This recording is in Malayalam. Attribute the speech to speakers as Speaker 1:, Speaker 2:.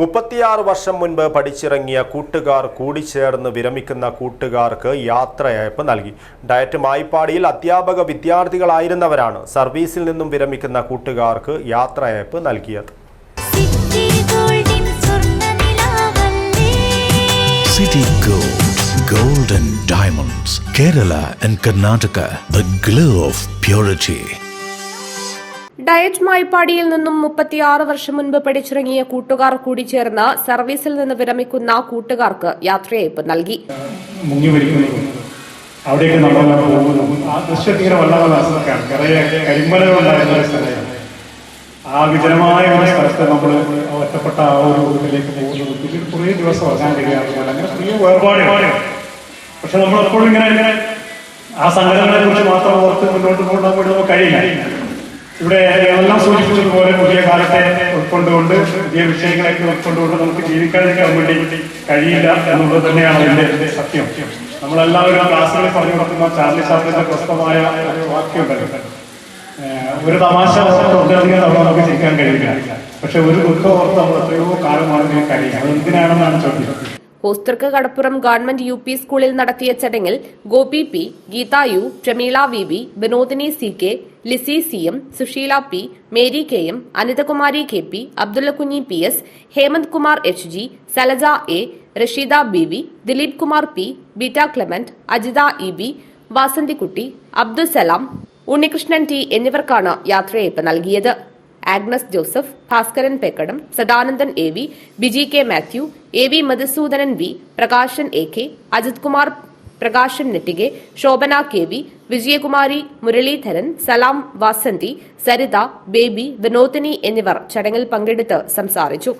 Speaker 1: മുപ്പത്തിയാറ് വർഷം മുൻപ് പഠിച്ചിറങ്ങിയ കൂട്ടുകാർ കൂടിച്ചേർന്ന് വിരമിക്കുന്ന കൂട്ടുകാർക്ക് യാത്രയയപ്പ് നൽകി. ഡയറ്റ് മായ്പാടിയിൽ അധ്യാപക വിദ്യാർത്ഥികളായിരുന്നവരാണ് സർവീസിൽ നിന്നും വിരമിക്കുന്ന കൂട്ടുകാർക്ക് യാത്രയയപ്പ് നൽകിയത്.
Speaker 2: City Gold, Gold and Diamonds, Kerala and Karnataka, the glow of purity.
Speaker 3: DIET മായ്പാടിയിൽ നിന്നും മുപ്പത്തിയാറ് വർഷം മുൻപ് പഠിച്ചിറങ്ങിയ കൂട്ടുകാർ കൂടി ചേർന്ന് സർവീസിൽ നിന്ന് വിരമിക്കുന്ന കൂട്ടുകാർക്ക് യാത്രയയപ്പ് നൽകി.
Speaker 4: അവിടേക്ക് നമ്മൾ പോകുന്നതും ആ ദൃശ്യം ഇങ്ങനെ വല്ലാതെ രസമൊക്കെയാണ് കുറേ കരിമലകളുണ്ടായിരുന്ന ആ വിജനമായ ഒരു സ്ഥലത്ത് നമ്മൾ ഒറ്റപ്പെട്ട ആ ഒരു ഇതിലേക്ക് പോകുന്നത് ഇതിൽ കുറേ ദിവസം ഉറങ്ങാൻ കഴിയാറില്ല അങ്ങനെ കുറേ വേർപാടുകൾ. പക്ഷെ നമ്മളെപ്പോഴും ഇങ്ങനെ ആ സംഘടനകളെ കുറിച്ച് മാത്രം ഓർത്ത് മുന്നോട്ട് പോകാൻ വേണ്ടി നമുക്ക് കഴിയില്ല. ഇവിടെ എല്ലാം സൂചിപ്പിച്ചതുപോലെ പുതിയ കാലത്തെ ഉൾക്കൊണ്ടുകൊണ്ട് പുതിയ വിഷയങ്ങളൊക്കെ ഉൾക്കൊണ്ടുകൊണ്ട് നമുക്ക് ജീവിക്കാതിരിക്കാൻ വേണ്ടി കഴിയില്ല എന്നുള്ളത് തന്നെയാണ് അതിന്റെ സത്യം. നമ്മളെല്ലാവരും ക്ലാസ്സുകളിൽ പറഞ്ഞു കൊടുക്കുന്ന ചാർലി ചാപ്ലിന്റെ പ്രസ്തമായ ഒരു ഒരു തമാശ ഒന്നിലധികം തവണ നമുക്ക് ചിരിക്കാൻ കഴിയില്ല. പക്ഷെ ഒരു ദുഃഖം ഓർത്ത് നമ്മൾ എത്രയോ കാലമാണെങ്കിലും കഴിയും അത് എന്തിനാണെന്നാണ് ചോദ്യം?
Speaker 3: ഹോസ്തർക്ക് കടപ്പുറം ഗവൺമെന്റ് യു പി സ്കൂളിൽ നടത്തിയ ചടങ്ങിൽ Gopi P Geetha U V B Vinodini C K Lizy C M Susheela P Mary K M Anithakumari K P Abdullakunhi P S Hemanth Kumar H G Salaja A Rasheeda B V Dileep Kumar P Beeta Clement Ajitha E B Vasanthikutty Abdul Salam Unnikrishnan T എന്നിവർക്കാണ് യാത്രയയപ്പ് നൽകിയത്. Agnes Joseph Bhaskaran Pekkadam Sadanandan A V Biji K Mathew A V Madhusoodanan V Prakashan A K Ajith Kumar Prakashan Nettike Shobhana K V Vijayakumari Muraleedharan Salam Vasanthi Saritha Baby Vinodini എന്നിവർ ചടങ്ങിൽ പങ്കെടുത്ത് സംസാരിച്ചു.